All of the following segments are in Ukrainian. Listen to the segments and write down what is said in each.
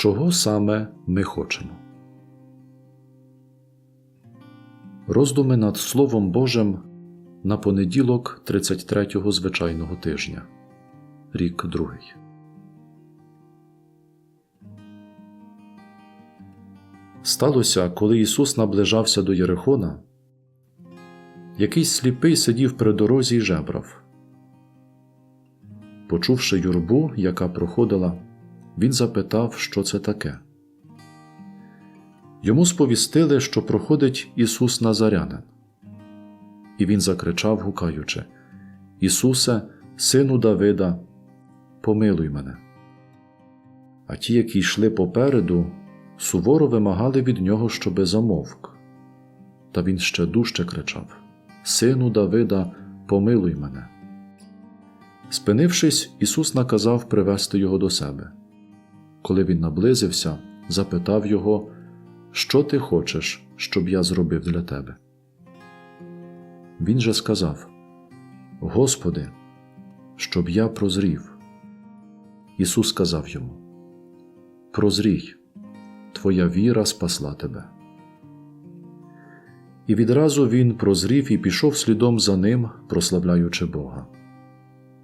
чого саме ми хочемо. Роздуми над Словом Божим на понеділок 33-го звичайного тижня, рік другий. Сталося, коли Ісус наближався до Єрихона, якийсь сліпий сидів при дорозі й жебрав. Почувши юрбу, яка проходила, він запитав, що це таке. Йому сповістили, що проходить Ісус Назарянин. І він закричав, гукаючи: Ісусе, сину Давида, помилуй мене. А ті, які йшли попереду, суворо вимагали від нього, щоби замовк. Та він ще дужче кричав: Сину Давида, помилуй мене. Спинившись, Ісус наказав привести його до себе. Коли він наблизився, запитав його, Що ти хочеш, щоб я зробив для тебе? Він же сказав: Господи, щоб я прозрів. Ісус сказав йому: Прозрій, Твоя віра спасла тебе. І відразу він прозрів і пішов слідом за ним, прославляючи Бога.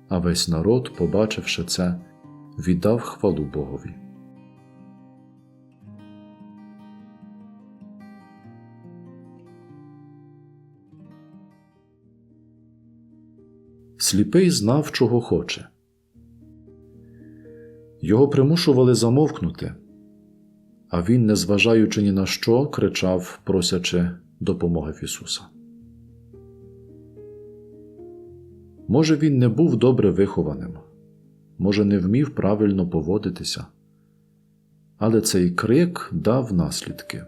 А весь народ, побачивши це, віддав хвалу Богові. Сліпий знав, чого хоче. Його примушували замовкнути, а він, незважаючи ні на що, кричав, просячи допомоги в Ісуса. Може, він не був добре вихованим, може, не вмів правильно поводитися, але цей крик дав наслідки.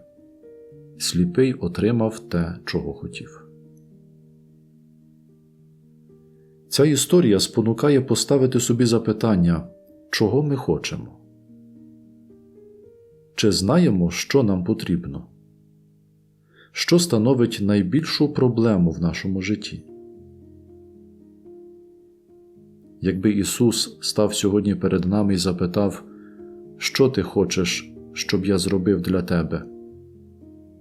Сліпий отримав те, чого хотів. Ця історія спонукає поставити собі запитання, чого ми хочемо. Чи знаємо, що нам потрібно? Що становить найбільшу проблему в нашому житті? Якби Ісус став сьогодні перед нами і запитав, що ти хочеш, щоб я зробив для тебе,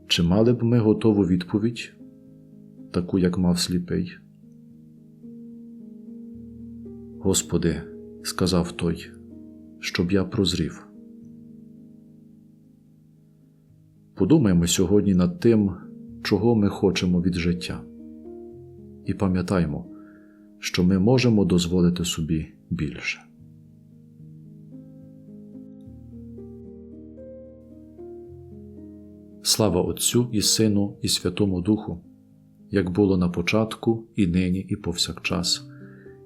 чи мали б ми готову відповідь, таку, як мав сліпий? Господи, сказав той, щоб я прозрів. Подумаємо сьогодні над тим, чого ми хочемо від життя, і пам'ятаймо, що ми можемо дозволити собі більше. Слава Отцю і Сину, і Святому Духу, як було на початку, і нині, і повсякчас,